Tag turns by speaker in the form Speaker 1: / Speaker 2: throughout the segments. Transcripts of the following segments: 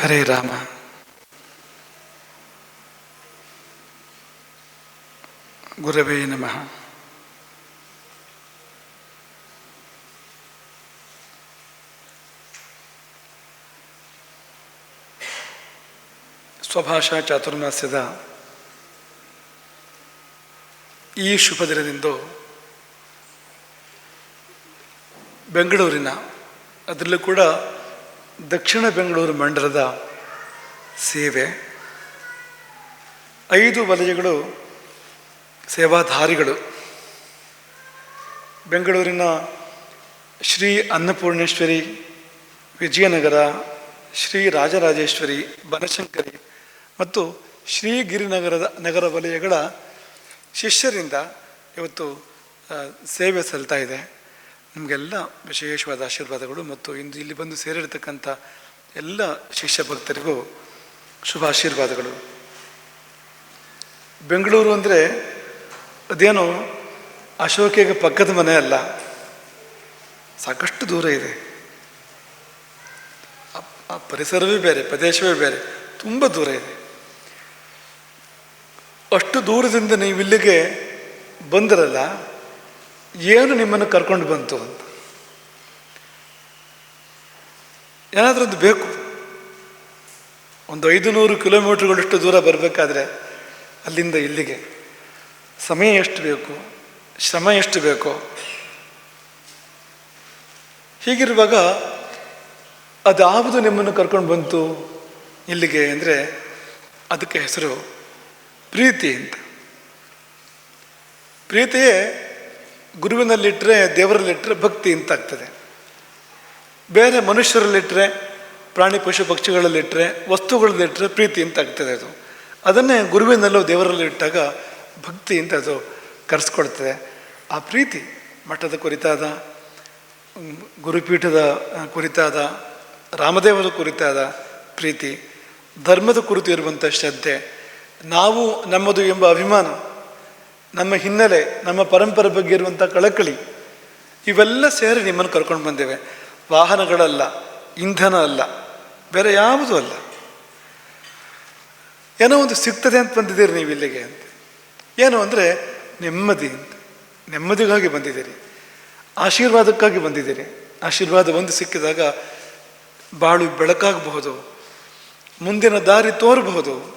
Speaker 1: ಹರೇ ರಾಮ. ಗುರವೇ ನಮಃ. ಸ್ವಭಾಷಾ ಚಾತುರ್ಮಾಸ್ಯದ ಈ ಶುಭ ದಿನದಿಂದ ಬೆಂಗಳೂರಿನ ಅದರಲ್ಲೂ ಕೂಡ ದಕ್ಷಿಣ ಬೆಂಗಳೂರು ಮಂಡಲದ ಸೇವೆ. ಐದು ವಲಯಗಳು ಸೇವಾಧಾರಿಗಳು. ಬೆಂಗಳೂರಿನ ಶ್ರೀ ಅನ್ನಪೂರ್ಣೇಶ್ವರಿ, ವಿಜಯನಗರ, ಶ್ರೀ ರಾಜರಾಜೇಶ್ವರಿ, ಬನಶಂಕರಿ ಮತ್ತು ಶ್ರೀ ಗಿರಿನಗರದ ನಗರ ವಲಯಗಳ ಶಿಷ್ಯರಿಂದ ಇವತ್ತು ಸೇವೆ ಸಲ್ತಾ ಇದೆ. ನಿಮಗೆಲ್ಲ ವಿಶೇಷವಾದ ಆಶೀರ್ವಾದಗಳು ಮತ್ತು ಇಂದು ಇಲ್ಲಿ ಬಂದು ಸೇರಿರ್ತಕ್ಕಂಥ ಎಲ್ಲ ಶಿಷ್ಯ ಭಕ್ತರಿಗೂ ಶುಭ ಆಶೀರ್ವಾದಗಳು. ಬೆಂಗಳೂರು ಅಂದರೆ ಅದೇನು ಅಶೋಕಿಗೆ ಪಕ್ಕದ ಮನೆ ಅಲ್ಲ, ಸಾಕಷ್ಟು ದೂರ ಇದೆ. ಆ- ಪರಿಸರವೇ ಬೇರೆ, ಪ್ರದೇಶವೇ ಬೇರೆ, ತುಂಬ ದೂರ ಇದೆ. ಅಷ್ಟು ದೂರದಿಂದ ನೀವು ಇಲ್ಲಿಗೆ ಬಂದಿರಲ್ಲ ಏನು ನಿಮ್ಮನ್ನು ಕರ್ಕೊಂಡು ಬಂತು ಅಂತ. ಏನಾದರೂ ಒಂದು ಬೇಕು? ಒಂದು ಐದು ನೂರು ಕಿಲೋಮೀಟರ್ಗಳಷ್ಟು ದೂರ ಬರಬೇಕಾದ್ರೆ ಅಲ್ಲಿಂದ ಇಲ್ಲಿಗೆ. ಸಮಯ ಎಷ್ಟು ಬೇಕು? ಶ್ರಮ ಎಷ್ಟು ಬೇಕೋ? ಹೀಗಿರುವಾಗ ಅದಾವುದು ನಿಮ್ಮನ್ನು ಕರ್ಕೊಂಡು ಬಂತು ಇಲ್ಲಿಗೆ ಅಂದರೆ ಅದಕ್ಕೆ ಹೆಸರು ಪ್ರೀತಿ ಅಂತ. ಪ್ರೀತಿಯೇ ಗುರುವಿನಲ್ಲಿಟ್ಟರೆ ದೇವರಲ್ಲಿಟ್ಟರೆ ಭಕ್ತಿ ಅಂತಾಗ್ತದೆ ಬೇರೆ ಮನುಷ್ಯರಲ್ಲಿಟ್ಟರೆ ಪ್ರಾಣಿ ಪಶು ಪಕ್ಷಿಗಳಲ್ಲಿಟ್ಟರೆ ವಸ್ತುಗಳಲ್ಲಿಟ್ಟರೆ ಪ್ರೀತಿ ಅಂತಾಗ್ತದೆ ಅದು. ಅದನ್ನೇ ಗುರುವಿನಲ್ಲೂ ದೇವರಲ್ಲಿ ಇಟ್ಟಾಗ ಭಕ್ತಿ ಅಂತ ಅದು ಕರೆಸ್ಕೊಳ್ತದೆ. ಆ ಪ್ರೀತಿ ಮಠದ ಕುರಿತಾದ ಗುರುಪೀಠದ ಕುರಿತಾದ, ರಾಮದೇವರ ಕುರಿತಾದ ಪ್ರೀತಿ, ಧರ್ಮದ ಕುರಿತು ಇರುವಂಥ ಶ್ರದ್ಧೆ, ನಾವು ನಮ್ಮದು ಎಂಬ ಅಭಿಮಾನ ನಮ್ಮ ಹಿನ್ನೆಲೆ, ನಮ್ಮ ಪರಂಪರೆ ಬಗ್ಗೆ ಇರುವಂಥ ಕಳಕಳಿ, ಇವೆಲ್ಲ ಸೇರಿ ನಿಮ್ಮನ್ನು ಕರ್ಕೊಂಡು ಬಂದೇವೆ. ವಾಹನಗಳಲ್ಲ, ಇಂಧನ ಅಲ್ಲ, ಬೇರೆ ಯಾವುದೂ ಅಲ್ಲ. ಏನೋ ಒಂದು ಸಿಗ್ತದೆ ಅಂತ ಬಂದಿದ್ದೀರಿ ನೀವು ಇಲ್ಲಿಗೆ ಅಂತ. ಏನು ಅಂದರೆ ನೆಮ್ಮದಿ ಅಂತ. ನೆಮ್ಮದಿಗಾಗಿ ಬಂದಿದ್ದೀರಿ. ಆಶೀರ್ವಾದಕ್ಕಾಗಿ ಬಂದಿದ್ದೀರಿ. ಆಶೀರ್ವಾದ ಒಂದು ಸಿಕ್ಕಿದಾಗ ಬಾಳು ಬೆಳಕಾಗಬಹುದು. ಮುಂದಿನ ದಾರಿ ತೋರಬಹುದು.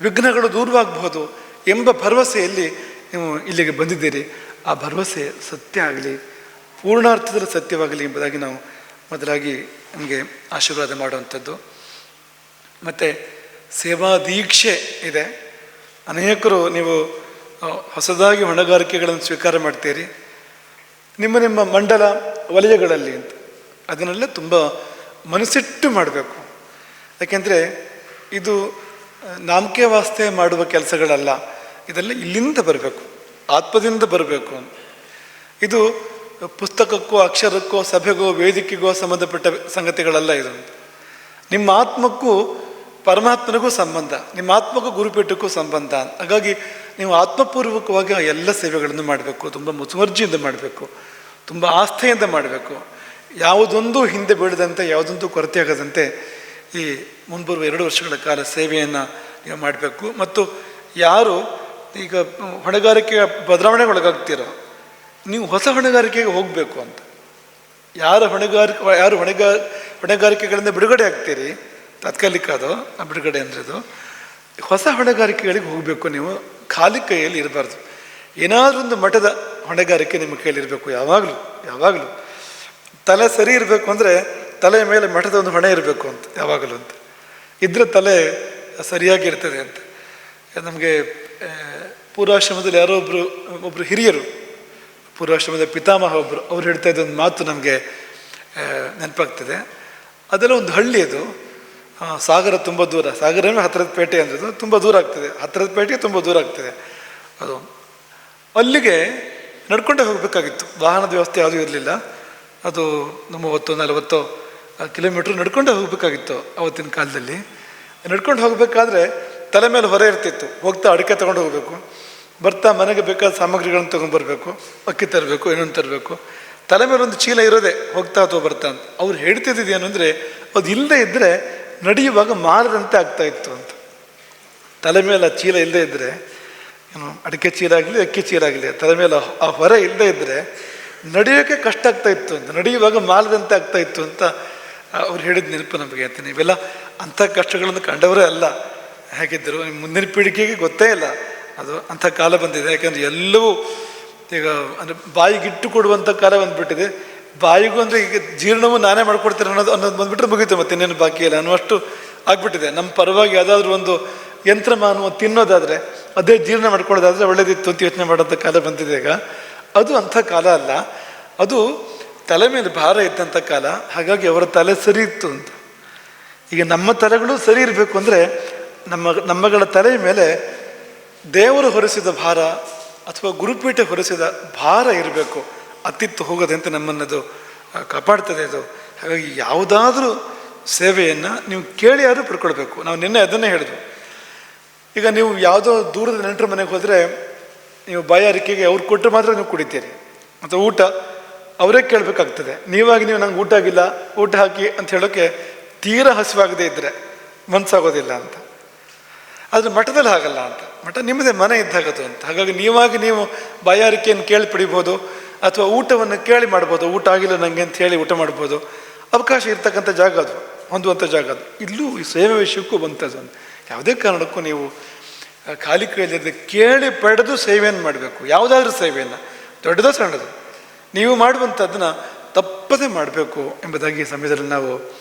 Speaker 1: ವಿಘ್ನಗಳು ದೂರವಾಗಬಹುದು ಎಂಬ ಭರವಸೆಯಲ್ಲಿ ನೀವು ಇಲ್ಲಿಗೆ ಬಂದಿದ್ದೀರಿ, ಆ ಭರವಸೆ ಸತ್ಯ ಆಗಲಿ, ಪೂರ್ಣಾರ್ಥದಲ್ಲಿ ಸತ್ಯವಾಗಲಿ ಎಂಬುದಾಗಿ ನಾವು ಮೊದಲಾಗಿ ನಮಗೆ ಆಶೀರ್ವಾದ ಮಾಡುವಂಥದ್ದು. ಮತ್ತು ಸೇವಾ ದೀಕ್ಷೆ ಇದೆ. ಅನೇಕರು ನೀವು ಹೊಸದಾಗಿ ಹೊಣೆಗಾರಿಕೆಗಳನ್ನು ಸ್ವೀಕಾರ ಮಾಡ್ತೀರಿ. ನಿಮ್ಮ ನಿಮ್ಮ ಮಂಡಲ ವಲಯಗಳಲ್ಲಿ ಅಂತ. ಅದನ್ನೆಲ್ಲ ತುಂಬ ಮನಸ್ಸಿಟ್ಟು ಮಾಡಬೇಕು. ಯಾಕೆಂದರೆ ಇದು ನಾಮಕೆ ವಾಸ್ತೆ ಮಾಡುವ ಕೆಲಸಗಳಲ್ಲ. ಇದೆಲ್ಲ ಇಲ್ಲಿಂದ ಬರಬೇಕು, ಆತ್ಮದಿಂದ ಬರಬೇಕು. ಇದು ಪುಸ್ತಕಕ್ಕೋ, ಅಕ್ಷರಕ್ಕೋ, ಸಭೆಗೋ, ವೇದಿಕೆಗೋ ಸಂಬಂಧಪಟ್ಟ ಸಂಗತಿಗಳಲ್ಲ ಇದು. ನಿಮ್ಮ ಆತ್ಮಕ್ಕೂ ಪರಮಾತ್ಮನಿಗೂ ಸಂಬಂಧ, ನಿಮ್ಮ ಆತ್ಮಕ್ಕೂ ಗುರುಪೀಠಕ್ಕೂ ಸಂಬಂಧ. ಹಾಗಾಗಿ ನೀವು ಆತ್ಮಪೂರ್ವಕವಾಗಿ ಎಲ್ಲ ಸೇವೆಗಳನ್ನು ಮಾಡಬೇಕು. ತುಂಬ ಮುತುವರ್ಜಿಯಿಂದ ಮಾಡಬೇಕು. ತುಂಬ ಆಸ್ಥೆಯಿಂದ ಮಾಡಬೇಕು. ಯಾವುದೊಂದು ಹಿಂದೆ ಬೀಳದಂತೆ, ಯಾವುದೊಂದು ಕೊರತೆ ಆಗದಂತೆ ಈ ಮುಂಬರುವ ಎರಡು ವರ್ಷಗಳ ಕಾಲ ಸೇವೆಯನ್ನು ನೀವು ಮಾಡಬೇಕು. ಮತ್ತು ಯಾರು ಈಗ ಹೊಣೆಗಾರಿಕೆಯ ಬದಲಾವಣೆಗೊಳಗಾಗ್ತೀರೋ? ನೀವು ಹೊಸ ಹೊಣೆಗಾರಿಕೆಗೆ ಹೋಗಬೇಕು ಅಂತ. ಯಾರು ಹೊಣೆಗಾರಿಕೆ, ಯಾರು ಹೊಣೆಗಾ, ಹೊಣೆಗಾರಿಕೆಗಳಿಂದ ಬಿಡುಗಡೆ ಆಗ್ತೀರಿ? ತಾತ್ಕಾಲಿಕ ಅದು, ಆ ಬಿಡುಗಡೆ ಅಂದರೆ ಅದು. ಹೊಸ ಹೊಣೆಗಾರಿಕೆಗಳಿಗೆ ಹೋಗಬೇಕು ನೀವು. ಖಾಲಿ ಕೈಯಲ್ಲಿ ಇರಬಾರ್ದು. ಏನಾದರೂ ಒಂದು ಮಠದ ಹೊಣೆಗಾರಿಕೆ ನಿಮ್ಮ ಕೈಯಲ್ಲಿ ಇರಬೇಕು, ಯಾವಾಗಲೂ ಯಾವಾಗಲೂ. ತಲೆ ಸರಿ ಇರಬೇಕು ಅಂದರೆ ತಲೆಯ ಮೇಲೆ ಮಠದ ಒಂದು ಹೊಣೆ ಇರಬೇಕು ಅಂತ, ಯಾವಾಗಲೂ ಅಂತ. ಇದ್ರೆ ತಲೆ ಸರಿಯಾಗಿರ್ತದೆ ಅಂತ. ನಮಗೆ ಪೂರ್ವಾಶ್ರಮದಲ್ಲಿ ಯಾರೋ ಒಬ್ಬರು ಒಬ್ಬರು ಹಿರಿಯರು, ಪೂರ್ವಾಶ್ರಮದ ಪಿತಾಮಹ ಒಬ್ಬರು ಅವ್ರು ಹೇಳ್ತಾ ಇದ್ದ ಒಂದು ಮಾತು ನಮಗೆ ನೆನಪಾಗ್ತದೆ. ಅದೆಲ್ಲ ಒಂದು ಹಳ್ಳಿ ಅದು. ಸಾಗರ ತುಂಬ ದೂರ. ಸಾಗರ ಹತ್ತಿರದ ಪೇಟೆ ಅಂದ್ರದು. ತುಂಬ ದೂರ ಆಗ್ತದೆ. ಹತ್ತಿರದ ಪೇಟೆಗೆ ತುಂಬ ದೂರ ಆಗ್ತದೆ. ಅದು. ಅಲ್ಲಿಗೆ ನಡ್ಕೊಂಡೇ ಹೋಗಬೇಕಾಗಿತ್ತು. ವಾಹನದ ವ್ಯವಸ್ಥೆ ಯಾವುದೂ ಇರಲಿಲ್ಲ. ಅದು ಮೂವತ್ತು ನಲವತ್ತು ಕಿಲೋಮೀಟ್ರ್ ನಡ್ಕೊಂಡೇ ಹೋಗಬೇಕಾಗಿತ್ತು ಅವತ್ತಿನ ಕಾಲದಲ್ಲಿ. ನಡ್ಕೊಂಡು ಹೋಗಬೇಕಾದ್ರೆ ತಲೆ ಮೇಲೆ ಹೊರ ಇರ್ತಿತ್ತು. ಹೋಗ್ತಾ ಅಡಿಕೆ ತಗೊಂಡು ಹೋಗಬೇಕು. ಬರ್ತಾ ಮನೆಗೆ ಬೇಕಾದ ಸಾಮಗ್ರಿಗಳನ್ನು ತೊಗೊಂಡ್ಬರ್ಬೇಕು ಅಕ್ಕಿ ತರಬೇಕು ಇನ್ನೊಂದು ತರಬೇಕು. ತಲೆ ಮೇಲೆ ಒಂದು ಚೀಲ ಇರೋದೆ, ಹೋಗ್ತಾ ಅಥವಾ ಬರ್ತಾ ಅಂತ. ಅವ್ರು ಹೇಳ್ತಿದ್ದೇನು ಅಂದರೆ, ಅದು ಇಲ್ಲದೆ ಇದ್ದರೆ ನಡೆಯುವಾಗ ಮಾರದಂತೆ ಆಗ್ತಾ ಇತ್ತು ಅಂತ. ತಲೆ ಮೇಲೆ ಆ ಚೀಲ ಇಲ್ಲದೆ ಇದ್ದರೆ ಏನು, ಅಡಿಕೆ ಚೀಲ ಆಗಲಿ, ಅಕ್ಕಿ ಚೀಲ ಆಗಲಿ, ತಲೆ ಮೇಲೆ ಆ ಹೊರೆ ಇಲ್ಲದೆ ಇದ್ದರೆ ನಡೆಯೋಕ್ಕೆ ಕಷ್ಟ ಆಗ್ತಾ ಇತ್ತು ಅಂತ. ನಡೆಯುವಾಗ ಮಾಲದಂತೆ ಆಗ್ತಾ ಇತ್ತು ಅಂತ ಅವ್ರು ಹೇಳಿದ ನೆನಪು ನಮಗೆ ಅಂತ ನೀವೆಲ್ಲ ಅಂಥ ಕಷ್ಟಗಳನ್ನು ಕಂಡವರೇ ಅಲ್ಲ. ಹೇಗಿದ್ದರು ನಿಮ್ಮ ಮುಂದಿನ ಪೀಳಿಗೆಗೆ ಗೊತ್ತೇ ಇಲ್ಲ. ಅದು ಅಂಥ ಕಾಲ ಬಂದಿದೆ. ಯಾಕಂದರೆ ಎಲ್ಲವೂ ಈಗ ಅಂದರೆ ಬಾಯಿಗಿಟ್ಟು ಕೊಡುವಂಥ ಕಾಲ ಬಂದುಬಿಟ್ಟಿದೆ. ಬಾಯಿಗೂ ಅಂದರೆ ಈಗ ಜೀರ್ಣವೂ ನಾನೇ ಮಾಡ್ಕೊಡ್ತೀನಿ ಅನ್ನೋದು ಅನ್ನೋದು ಬಂದ್ಬಿಟ್ರೆ ಮುಗೀತು ಮತ್ತೆ ಇನ್ನೇನು ಬಾಕಿ ಇಲ್ಲ. ಅನ್ನುವಷ್ಟು ಆಗ್ಬಿಟ್ಟಿದೆ. ನಮ್ಮ ಪರವಾಗಿ ಯಾವುದಾದ್ರೂ ಒಂದು ಯಂತ್ರ ಮಾನವ ತಿನ್ನೋದಾದರೆ, ಅದೇ ಜೀರ್ಣ ಮಾಡ್ಕೊಳ್ಳೋದಾದರೆ ಒಳ್ಳೇದಿತ್ತು ಅಂತ ಯೋಚನೆ ಮಾಡೋಂಥ ಕಾಲ ಬಂದಿದೆ ಈಗ. ಅದು ಅಂಥ ಕಾಲ ಅಲ್ಲ. ಅದು ತಲೆ ಮೇಲೆ ಭಾರ ಇದ್ದಂಥ ಕಾಲ. ಹಾಗಾಗಿ ಅವರ ತಲೆ ಸರಿ ಇತ್ತು ಅಂತ. ಈಗ ನಮ್ಮ ತಲೆಗಳು ಸರಿ ಇರಬೇಕು ಅಂದರೆ ನಮ್ಮ, ನಮ್ಮಗಳ ತಲೆಯ ಮೇಲೆ ದೇವರು ಹೊರಿಸಿದ ಭಾರ ಅಥವಾ ಗುರುಪೀಠ ಹೊರಿಸಿದ ಭಾರ ಇರಬೇಕು. ಅತ್ತಿತ್ತು ಹೋಗದಂತೆ ನಮ್ಮನ್ನದು ಕಾಪಾಡ್ತದೆ ಅದು. ಹಾಗಾಗಿ ಯಾವುದಾದ್ರೂ ಸೇವೆಯನ್ನು ನೀವು ಕೇಳಿ ಆದರೂ ಪಡ್ಕೊಳ್ಬೇಕು. ನಾವು ನಿನ್ನೆ ಅದನ್ನೇ ಹೇಳಿದ್ವು. ಈಗ ನೀವು ಯಾವುದೋ ದೂರದ ನೆಂಟರ ಮನೆಗೆ ಹೋದರೆ ನೀವು ಬಾಯಾರಿಕೆಗೆ ಅವ್ರು ಕೊಟ್ಟರೆ ಮಾತ್ರ ನೀವು ಕುಡಿತೀರಿ. ಮತ್ತು ಊಟ ಅವರೇ ಕೇಳಬೇಕಾಗ್ತದೆ. ನೀವಾಗಿ ನೀವು ನಂಗೆ ಊಟ ಆಗಿಲ್ಲ, ಊಟ ಹಾಕಿ ಅಂತ ಹೇಳೋಕ್ಕೆ ತೀರಾ ಹಸಿವಾಗದೇ ಇದ್ದರೆ ಮನಸ್ಸಾಗೋದಿಲ್ಲ ಅಂತ. ಆದರೆ ಮಠದಲ್ಲಿ ಹಾಗಲ್ಲ ಅಂತ. ಮಠ ನಿಮ್ಮದೇ ಮನೆ ಇದ್ದಾಗದು ಅಂತ. ಹಾಗಾಗಿ ನೀವಾಗಿ ನೀವು ಬಾಯಾರಿಕೆಯನ್ನು ಕೇಳಿ ಪಡಿಬೋದು ಅಥವಾ ಊಟವನ್ನು ಕೇಳಿ ಮಾಡ್ಬೋದು. ಊಟ ಆಗಿಲ್ಲ ನನಗೆ ಅಂತ ಹೇಳಿ ಊಟ ಮಾಡ್ಬೋದು. ಅವಕಾಶ ಇರ್ತಕ್ಕಂಥ ಜಾಗ ಅದು, ಹೊಂದುವಂಥ ಜಾಗ ಅದು. ಇಲ್ಲೂ ಈ ಸೇವೆ ವಿಷಯಕ್ಕೂ ಬಂತದ್ದು ಅಂತ. ಯಾವುದೇ ಕಾರಣಕ್ಕೂ ನೀವು ಖಾಲಿ ಕೈಯಲ್ಲಿ ಕೇಳಿ ಪಡೆದು ಸೇವೆಯನ್ನು ಮಾಡಬೇಕು. ಯಾವುದಾದ್ರೂ ಸೇವೆಯನ್ನು. ದೊಡ್ಡದೋ ಸಣ್ಣದು. ನೀವು ಮಾಡುವಂಥದ್ದನ್ನ ತಪ್ಪದೇ ಮಾಡಬೇಕು ಎಂಬುದಾಗಿ ಸಮಯದಲ್ಲಿ ನಾವು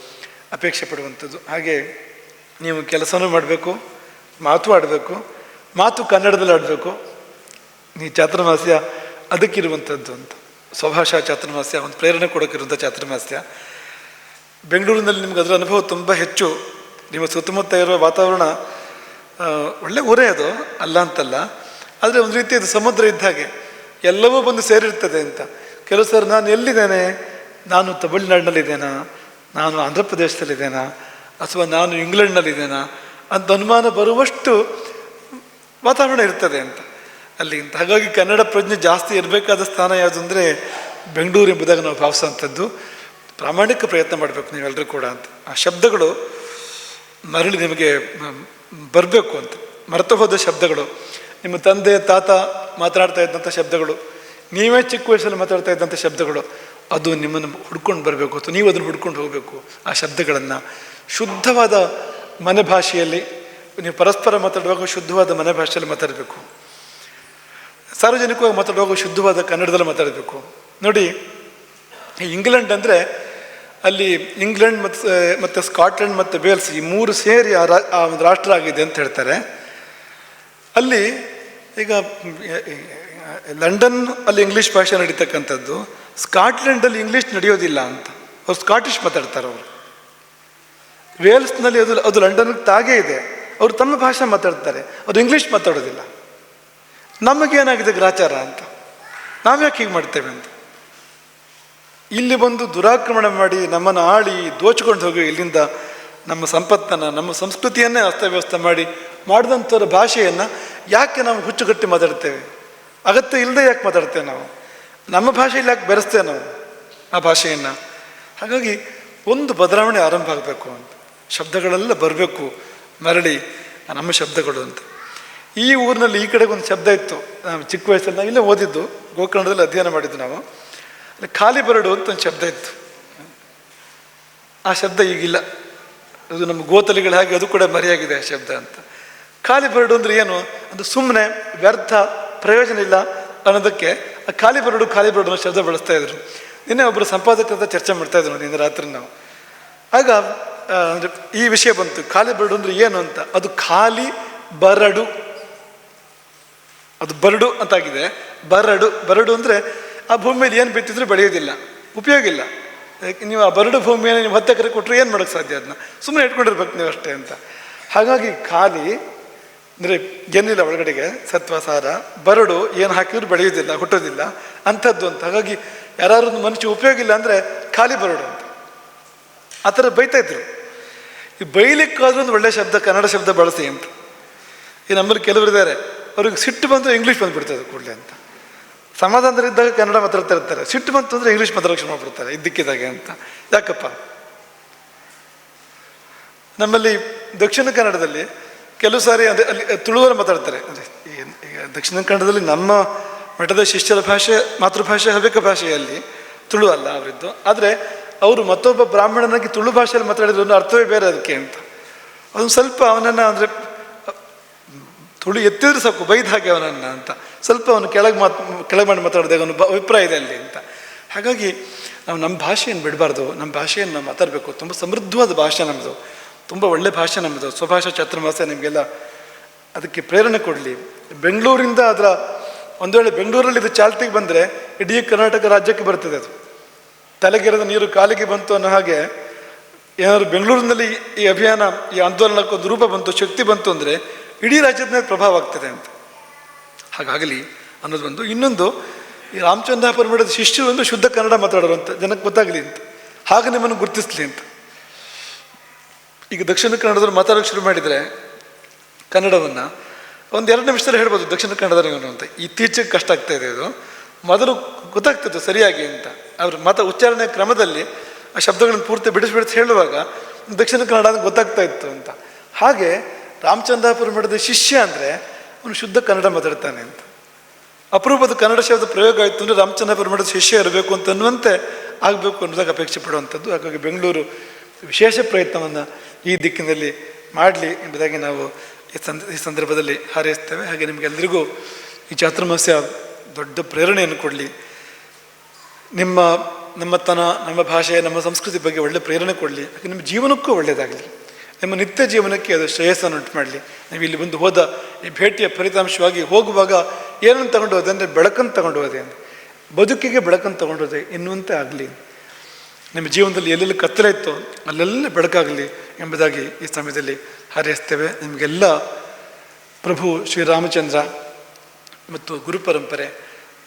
Speaker 1: ಅಪೇಕ್ಷೆ ಪಡುವಂಥದ್ದು. ಹಾಗೆ ನೀವು ಕೆಲಸನೂ ಮಾಡಬೇಕು. ಮಾತು ಆಡಬೇಕು, ಮಾತು ಕನ್ನಡದಲ್ಲಿ ಆಡಬೇಕು. ನೀ ಚಾತುರ್ಮಾಸ್ಯ ಅದಕ್ಕಿರುವಂಥದ್ದು ಅಂತ. ಸ್ವಭಾಷಾ ಚಾತುರ್ಮಾಸ್ಯ ಒಂದು ಪ್ರೇರಣೆ ಕೊಡೋಕ್ಕಿರುವಂಥ ಚಾತುರ್ಮಾಸ್ಯ ಬೆಂಗಳೂರಿನಲ್ಲಿ ನಿಮ್ಗೆ ಅದರ ಅನುಭವ ತುಂಬ ಹೆಚ್ಚು. ನಿಮ್ಮ ಸುತ್ತಮುತ್ತ ಇರುವ ವಾತಾವರಣ ಒಳ್ಳೆ ಊರೇ ಅದು, ಅಲ್ಲ ಅಂತಲ್ಲ. ಆದರೆ ಒಂದು ರೀತಿ ಅದು ಸಮುದ್ರ ಇದ್ದ ಹಾಗೆ. ಎಲ್ಲವೂ ಬಂದು ಸೇರಿರ್ತದೆ ಅಂತ. ಕೆಲವು ಸರ್ ನಾನು ಎಲ್ಲಿದ್ದೇನೆ? ನಾನು ತಮಿಳ್ನಾಡಿನಲ್ಲಿದ್ದೇನಾ? ನಾನು ಆಂಧ್ರ ಪ್ರದೇಶದಲ್ಲಿದ್ದೇನಾ ಅಥವಾ ನಾನು ಇಂಗ್ಲೆಂಡ್ನಲ್ಲಿದ್ದೇನಾ? ಅಂತ ಅನುಮಾನ ಬರುವಷ್ಟು ವಾತಾವರಣ ಇರ್ತದೆ ಅಂತ. ಅಲ್ಲಿ ಹಾಗಾಗಿ ಕನ್ನಡ ಪ್ರಜ್ಞೆ ಜಾಸ್ತಿ ಇರಬೇಕಾದ ಸ್ಥಾನ ಯಾವುದು ಅಂದರೆ ಬೆಂಗಳೂರು ಎಂಬುದಾಗಿ ನಾವು ಭಾವಿಸೋಂಥದ್ದು ಪ್ರಾಮಾಣಿಕ ಪ್ರಯತ್ನ ಮಾಡಬೇಕು ನೀವೆಲ್ಲರೂ ಕೂಡ ಅಂತ. ಆ ಶಬ್ದಗಳು ಮರಳಿ ನಿಮಗೆ ಬರಬೇಕು ಅಂತ. ಮರೆತು ಹೋದ ಶಬ್ದಗಳು. ನಿಮ್ಮ ತಂದೆ, ತಾತ ಮಾತಾಡ್ತಾ ಇದ್ದಂಥ ಶಬ್ದಗಳು. ನೀವೇ ಚಿಕ್ಕ ವಯಸ್ಸಲ್ಲಿ ಮಾತಾಡ್ತಾ ಇದ್ದಂಥ ಶಬ್ದಗಳು. ಅದು ನಿಮ್ಮನ್ನು ಹುಡ್ಕೊಂಡು ಬರಬೇಕು. ಅಥವಾ ನೀವು ಅದನ್ನು ಹುಡ್ಕೊಂಡು ಹೋಗಬೇಕು. ಆ ಶಬ್ದಗಳನ್ನು ಶುದ್ಧವಾದ ಮನೆ ಭಾಷೆಯಲ್ಲಿ ನೀವು ಪರಸ್ಪರ ಮಾತಾಡುವಾಗ ಶುದ್ಧವಾದ ಮನೆ ಭಾಷೆಯಲ್ಲಿ ಮಾತಾಡಬೇಕು. ಸಾರ್ವಜನಿಕವಾಗಿ ಮಾತಾಡುವಾಗ ಶುದ್ಧವಾದ ಕನ್ನಡದಲ್ಲಿ ಮಾತಾಡಬೇಕು. ನೋಡಿ ಇಂಗ್ಲೆಂಡ್ ಅಂದರೆ ಅಲ್ಲಿ ಇಂಗ್ಲೆಂಡ್ ಮತ್ತು ಮತ್ತು ಸ್ಕಾಟ್ಲೆಂಡ್ ಮತ್ತು ವೇಲ್ಸ್ ಈ ಮೂರು ಸೇರಿ ಆ ರಾ- ಒಂದು ರಾಷ್ಟ್ರ ಆಗಿದೆ ಅಂತ ಹೇಳ್ತಾರೆ. ಅಲ್ಲಿ ಈಗ, ಲಂಡನ್ ಅಲ್ಲಿ ಇಂಗ್ಲೀಷ್ ಭಾಷೆ ನಡೀತಕ್ಕಂಥದ್ದು. ಸ್ಕಾಟ್ಲೆಂಡಲ್ಲಿ ಇಂಗ್ಲೀಷ್ ನಡೆಯೋದಿಲ್ಲ ಅಂತ. ಅವ್ರು ಸ್ಕಾಟಿಷ್ ಮಾತಾಡ್ತಾರೆ ಅವರು. ವೇಲ್ಸ್ನಲ್ಲಿ ಅದು ಅದು ಲಂಡನ್ಗೆ ತಾಗೇ ಇದೆ. ಅವರು ತಮ್ಮ ಭಾಷೆ ಮಾತಾಡ್ತಾರೆ. ಅವರು ಇಂಗ್ಲೀಷ್ ಮಾತಾಡೋದಿಲ್ಲ. ನಮಗೇನಾಗಿದೆ ಗ್ರಾಚಾರ ಅಂತ? ನಾವು ಯಾಕೆ ಹೀಗೆ ಮಾಡ್ತೇವೆ ಅಂತ? ಇಲ್ಲಿ ಬಂದು ದುರಾಕ್ರಮಣ ಮಾಡಿ ನಮ್ಮನ್ನು ಆಳಿ ದೋಚಿಕೊಂಡು ಹೋಗಿ ಇಲ್ಲಿಂದ ನಮ್ಮ ಸಂಪತ್ತನ್ನು, ನಮ್ಮ ಸಂಸ್ಕೃತಿಯನ್ನೇ ಅಸ್ತವ್ಯಸ್ತ ಮಾಡಿ ಮಾಡಿದಂಥವ್ರ ಭಾಷೆಯನ್ನು ಯಾಕೆ ನಾವು ಹುಚ್ಚುಗಟ್ಟಿ ಮಾತಾಡ್ತೇವೆ? ಅಗತ್ಯ ಇಲ್ಲದೆ ಯಾಕೆ ಮಾತಾಡ್ತೇವೆ ನಾವು? ನಮ್ಮ ಭಾಷೆಯಲ್ಲಿ ಯಾಕೆ ಬೆರೆಸ್ತೇವೆ ನಾವು? ಆ ಭಾಷೆಯನ್ನು? ಹಾಗಾಗಿ ಒಂದು ಬದಲಾವಣೆ ಆರಂಭ ಆಗಬೇಕು ಅಂತ. ಶಬ್ದಗಳೆಲ್ಲ ಬರಬೇಕು. ಮರಳಿ ನಮ್ಮ ಶಬ್ದಗಳು ಅಂತ. ಈ ಊರಿನಲ್ಲಿ ಈ ಕಡೆಗೆ ಒಂದು ಶಬ್ದ ಇತ್ತು. ಚಿಕ್ಕ ವಯಸ್ಸಲ್ಲಿ ನಾವು ಇಲ್ಲೇ ಓದಿದ್ದು, ಗೋಕರ್ಣದಲ್ಲಿ ಅಧ್ಯಯನ ಮಾಡಿದ್ದು ನಾವು. ಅಲ್ಲಿ ಖಾಲಿ ಬರಡು ಅಂತ ಒಂದು ಶಬ್ದ ಇತ್ತು. ಆ ಶಬ್ದ ಈಗಿಲ್ಲ. ಅದು ನಮ್ಮ ಗೋತಲಿಗಳು ಹಾಗೆ ಅದು ಕೂಡ ಮರೆಯಾಗಿದೆ ಆ ಶಬ್ದ ಅಂತ. ಖಾಲಿ ಬರಡು ಅಂದ್ರೆ ಏನು? ಅದು ಸುಮ್ಮನೆ ವ್ಯರ್ಥ, ಪ್ರಯೋಜನ ಇಲ್ಲ ಅನ್ನೋದಕ್ಕೆ ಆ ಖಾಲಿ ಬರಡು ಖಾಲಿ ಬರಡು ಅನ್ನೋ ಶಬ್ದ ಬಳಸ್ತಾ ಇದ್ರು. ನಿನ್ನೆ ಒಬ್ಬರು ಸಂಪಾದಕರ ಚರ್ಚೆ ಮಾಡ್ತಾ ಇದ್ರು ನಿನ್ನೆ ರಾತ್ರಿ ನಾವು. ಆಗ ಅಂದ್ರೆ ಈ ವಿಷಯ ಬಂತು. ಖಾಲಿ ಬರಡು ಅಂದ್ರೆ ಏನು ಅಂತ? ಅದು ಖಾಲಿ ಬರಡು. ಅದು ಬರಡು ಅಂತಾಗಿದೆ. ಬರಡು ಬರಡು ಅಂದರೆ ಆ ಭೂಮಿಯಲ್ಲಿ ಏನು ಬಿತ್ತಿದ್ರೂ ಬೆಳೆಯೋದಿಲ್ಲ. ಉಪಯೋಗ ಇಲ್ಲ. ನೀವು ಆ ಬರಡು ಭೂಮಿಯನ್ನು ನೀವು ಹತ್ತು ಎಕರೆ ಕೊಟ್ಟರೆ ಏನು ಮಾಡೋಕ್ಕೆ ಸಾಧ್ಯ ಅದನ್ನ ಸುಮ್ಮನೆ ಇಟ್ಕೊಂಡಿರ್ಬೇಕು ನೀವು ಅಷ್ಟೇ ಅಂತ. ಹಾಗಾಗಿ ಖಾಲಿ, ಅಂದರೆ ಏನಿಲ್ಲ ಒಳಗಡೆಗೆ, ಸತ್ವ, ಸಾರ, ಬರಡು ಏನು ಹಾಕಿದ್ರು ಬೆಳೆಯೋದಿಲ್ಲ, ಹುಟ್ಟೋದಿಲ್ಲ, ಅಂಥದ್ದು ಅಂತ. ಹಾಗಾಗಿ ಯಾರು ಮನುಷ್ಯ ಉಪಯೋಗ ಇಲ್ಲ ಅಂದರೆ ಖಾಲಿ ಬರಡು ಅಂತ. ಆ ಥರ ಬೈತಾಯಿದ್ರು ಈ ಬೈಲಿಕ್ಕಾದ್ರೂ ಒಂದು ಒಳ್ಳೆ ಶಬ್ದ, ಕನ್ನಡ ಶಬ್ದ ಬಳಸಿ ಅಂತ. ಈ ನಮ್ಮಲ್ಲಿ ಕೆಲವರು ಇದ್ದಾರೆ, ಅವ್ರಿಗೆ ಸಿಟ್ಟು ಬಂದರೆ ಇಂಗ್ಲೀಷ್ ಬಂದುಬಿಡ್ತದೆ ಕೂಡಲೇ ಅಂತ. ಸಮಾಧಾನದಲ್ಲಿದ್ದಾಗ ಕನ್ನಡ ಮಾತಾಡ್ತಾ ಇರ್ತಾರೆ. ಸಿಟ್ಟು ಬಂತು ಅಂದರೆ ಇಂಗ್ಲೀಷ್ ಮಾತಾಡೋಕೆ ಶುರು ಮಾಡ್ಬಿಡ್ತಾರೆ ಇದ್ದಕ್ಕಿದ್ದಾಗೆ ಅಂತ. ಯಾಕಪ್ಪ? ನಮ್ಮಲ್ಲಿ ದಕ್ಷಿಣ ಕನ್ನಡದಲ್ಲಿ ಕೆಲವು ಸಾರಿ ಅಂದರೆ ಅಲ್ಲಿ ತುಳುವರು ಮಾತಾಡ್ತಾರೆ. ಅಂದರೆ ಈಗ ದಕ್ಷಿಣ ಕನ್ನಡದಲ್ಲಿ ನಮ್ಮ ಮಠದ ಶಿಷ್ಯರ ಭಾಷೆ, ಮಾತೃಭಾಷೆ ಹವ್ಯಕ ಭಾಷೆಯಲ್ಲಿ ತುಳು ಅಲ್ಲ ಅವರಿದ್ದು. ಆದರೆ ಅವರು ಮತ್ತೊಬ್ಬ ಬ್ರಾಹ್ಮಣನಾಗಿ ತುಳು ಭಾಷೆಯಲ್ಲಿ ಮಾತಾಡಿದ್ರು ಅರ್ಥವೇ ಬೇರೆ ಅದಕ್ಕೆ ಅಂತ. ಅದೊಂದು ಸ್ವಲ್ಪ ಅವನನ್ನು ಅಂದರೆ, ತುಳು ಎತ್ತಿದ್ರೆ ಸಾಕು, ಬೈದ ಹಾಗೆ ಅವನನ್ನು ಅಂತ. ಸ್ವಲ್ಪ ಅವನು ಕೆಳಗೆ ಮಾತು, ಕೆಳಗೆ ಮಾಡಿ ಮಾತಾಡಿದಾಗ ಅವನು ಅಭಿಪ್ರಾಯ ಇದೆ ಅಲ್ಲಿ ಅಂತ. ಹಾಗಾಗಿ ನಾವು ನಮ್ಮ ಭಾಷೆಯನ್ನು ಬಿಡಬಾರ್ದು, ನಮ್ಮ ಭಾಷೆಯನ್ನು ನಾವು ಮಾತಾಡಬೇಕು. ತುಂಬ ಸಮೃದ್ಧವಾದ ಭಾಷೆ ನಮ್ಮದು ತುಂಬ ಒಳ್ಳೆ ಭಾಷೆ ನಮ್ಮದು ಸ್ವಭಾಷಾ ಚಾತುರ್ಮಾಸ ನಿಮಗೆಲ್ಲ ಅದಕ್ಕೆ ಪ್ರೇರಣೆ ಕೊಡಲಿ. ಬೆಂಗಳೂರಿಂದ ಅದರ, ಒಂದು ವೇಳೆ ಬೆಂಗಳೂರಲ್ಲಿ ಇದು ಚಾಲ್ತಿಗೆ ಬಂದರೆ, ಇಡೀ ಕರ್ನಾಟಕ ರಾಜ್ಯಕ್ಕೆ ಬರ್ತದೆ ಅದು. ತಲೆಗೆರೆದ ನೀರು ಕಾಲಿಗೆ ಬಂತು ಅನ್ನೋ ಹಾಗೆ ಏನಾದರೂ ಬೆಂಗಳೂರಿನಲ್ಲಿ ಈ ಅಭಿಯಾನ, ಈ ಆಂದೋಲನಕ್ಕೆ ಒಂದು ರೂಪ ಬಂತು, ಶಕ್ತಿ ಬಂತು ಅಂದರೆ ಇಡೀ ರಾಜ್ಯದ ಮೇಲೆ ಪ್ರಭಾವ ಆಗ್ತದೆ ಅಂತ. ಹಾಗಾಗಲಿ ಅನ್ನೋದು ಒಂದು ಇನ್ನೊಂದು ಈ ರಾಮಚಂದ್ರಾಪುರ ಪರಮಠದ ಶಿಷ್ಯರು ಒಂದು ಶುದ್ಧ ಕನ್ನಡ ಮಾತಾಡೋರು ಅಂತ, ಜನಕ್ಕೆ ಗೊತ್ತಾಗಲಿ ಅಂತ. ಹಾಗೆ ನಿಮ್ಮನ್ನು ಗುರುತಿಸ್ಲಿ ಅಂತ. ಈಗ ದಕ್ಷಿಣ ಕನ್ನಡದವ್ರು ಮಾತಾಡೋಕೆ ಶುರು ಮಾಡಿದರೆ ಕನ್ನಡವನ್ನು ಒಂದು ಎರಡು ನಿಮಿಷದಲ್ಲಿ ಹೇಳ್ಬೋದು ದಕ್ಷಿಣ ಕನ್ನಡದ ಅಂತ. ಇತ್ತೀಚೆಗೆ ಕಷ್ಟ ಆಗ್ತಾ ಇದೆ ಇದು ಮೊದಲು ಗೊತ್ತಾಗ್ತದೆ ಸರಿಯಾಗಿ ಅಂತ. ಅವ್ರ ಮತ ಉಚ್ಚಾರಣೆ ಕ್ರಮದಲ್ಲಿ ಆ ಶಬ್ದಗಳನ್ನು ಪೂರ್ತಿ ಬಿಡಿಸಿ ಬಿಡಿಸಿ ಹೇಳುವಾಗ ದಕ್ಷಿಣ ಕನ್ನಡ ಅಂತ ಗೊತ್ತಾಗ್ತಾ ಇತ್ತು ಅಂತ. ಹಾಗೆ ರಾಮಚಂದ್ರಾಪುರ ಮಠದ ಶಿಷ್ಯ ಅಂದರೆ ಅವನು ಶುದ್ಧ ಕನ್ನಡ ಮಾತಾಡ್ತಾನೆ ಅಂತ. ಅಪರೂಪದ ಕನ್ನಡ ಶಬ್ದ ಪ್ರಯೋಗ ಆಯಿತು ಅಂದರೆ ರಾಮಚಂದ್ರಾಪುರ ಮಠದ ಶಿಷ್ಯ ಇರಬೇಕು ಅಂತ ಅನ್ನುವಂತೆ ಆಗಬೇಕು ಅನ್ನೋದಾಗ ಅಪೇಕ್ಷೆ ಪಡುವಂಥದ್ದು. ಹಾಗಾಗಿ ಬೆಂಗಳೂರು ವಿಶೇಷ ಪ್ರಯತ್ನವನ್ನು ಈ ದಿಕ್ಕಿನಲ್ಲಿ ಮಾಡಲಿ ಎಂಬುದಾಗಿ ನಾವು ಈ ಸಂದ, ಈ ಸಂದರ್ಭದಲ್ಲಿ ಹಾರೈಸ್ತೇವೆ. ಹಾಗೆ ನಿಮಗೆಲ್ಲರಿಗೂ ಈ ಚಾತುರ್ಮಾಸ್ಯ ದೊಡ್ಡ ಪ್ರೇರಣೆಯನ್ನು ಕೊಡಲಿ. ನಿಮ್ಮ, ನಮ್ಮತನ, ನಮ್ಮ ಭಾಷೆ ನಮ್ಮ ಸಂಸ್ಕೃತಿ ಬಗ್ಗೆ ಒಳ್ಳೆ ಪ್ರೇರಣೆ ಕೊಡಲಿ. ನಿಮ್ಮ ಜೀವನಕ್ಕೂ ಒಳ್ಳೆಯದಾಗಲಿ. ನಿಮ್ಮ ನಿತ್ಯ ಜೀವನಕ್ಕೆ ಅದು ಶ್ರೇಯಸ್ಸನ್ನು ಉಂಟು ಮಾಡಲಿ ನೀವು ಇಲ್ಲಿ ಬಂದು ಹೋದ ಈ ಭೇಟಿಯ ಫಲಿತಾಂಶವಾಗಿ ಹೋಗುವಾಗ ಏನನ್ನು ತಗೊಂಡು ಹೋದೆ ಅಂದರೆ ಬೆಳಕನ್ನು ತಗೊಂಡು ಹೋದೆ ಅಂತ ಬದುಕಿಗೆ ಬೆಳಕನ್ನು ತಗೊಂಡು ಹೋದೆ, ಎನ್ನುವಂತೆ ಆಗಲಿ. ನಿಮ್ಮ ಜೀವನದಲ್ಲಿ ಎಲ್ಲೆಲ್ಲಿ ಕತ್ತಲೆ ಇತ್ತು ಅಲ್ಲೆಲ್ಲ ಬೆಳಕಾಗಲಿ ಎಂಬುದಾಗಿ ಈ ಸಮಯದಲ್ಲಿ ಹಾರೈಸ್ತೇವೆ. ನಿಮಗೆಲ್ಲ ಪ್ರಭು ಶ್ರೀರಾಮಚಂದ್ರ ಮತ್ತು ಗುರುಪರಂಪರೆ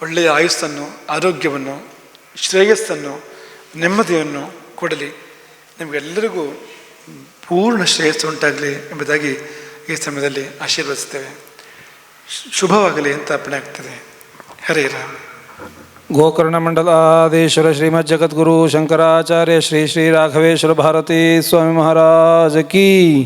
Speaker 1: ಒಳ್ಳೆಯ ಆಯುಸ್ಸನ್ನು, ಆರೋಗ್ಯವನ್ನು ಶ್ರೇಯಸ್ಸನ್ನು, ನೆಮ್ಮದಿಯನ್ನು ಕೊಡಲಿ. ನಿಮಗೆಲ್ಲರಿಗೂ ಪೂರ್ಣ ಶ್ರೇಯಸ್ಸು ಉಂಟಾಗಲಿ ಎಂಬುದಾಗಿ ಈ ಸಮಯದಲ್ಲಿ ಆಶೀರ್ವದಿಸ್ತೇವೆ. ಶುಭವಾಗಲಿ ಅಂತ ಅರ್ಪಣೆ ಆಗ್ತದೆ. ಹರೇ ರಾಮ.
Speaker 2: ಗೋಕರ್ಣ ಮಂಡಲಾಧೀಶ್ವರ ಶ್ರೀಮದ್ ಜಗದ್ಗುರು ಶಂಕರಾಚಾರ್ಯ ಶ್ರೀ ಶ್ರೀ ರಾಘವೇಶ್ವರ ಭಾರತೀ ಸ್ವಾಮಿ ಮಹಾರಾಜ ಕೀ.